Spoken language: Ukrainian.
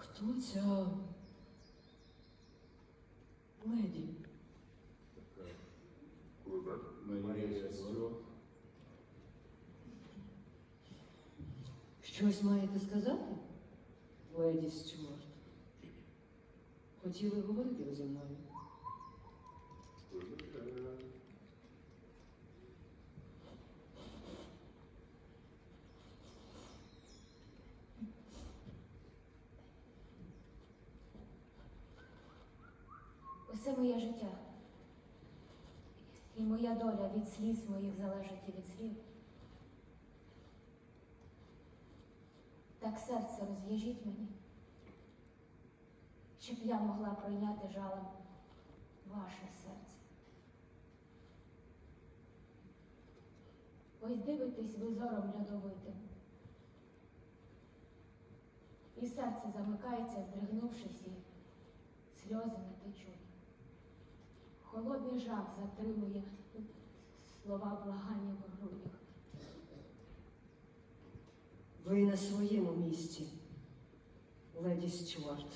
Хто ця леді? Щось маєте сказати, леді Стюарт? Хотіли говорити зі мною? Усе моє життя. І моя доля від сліз моїх залежить і від слів. Так серце розв'яжіть мені, щоб я могла пройняти жалем ваше серце. Ось дивитесь ви зором льодовитим. І серце замикається, здригнувшись, і течуть. Холодний жах затримує слова благання в грудях. Ви на своєму місці, леді Стюарт.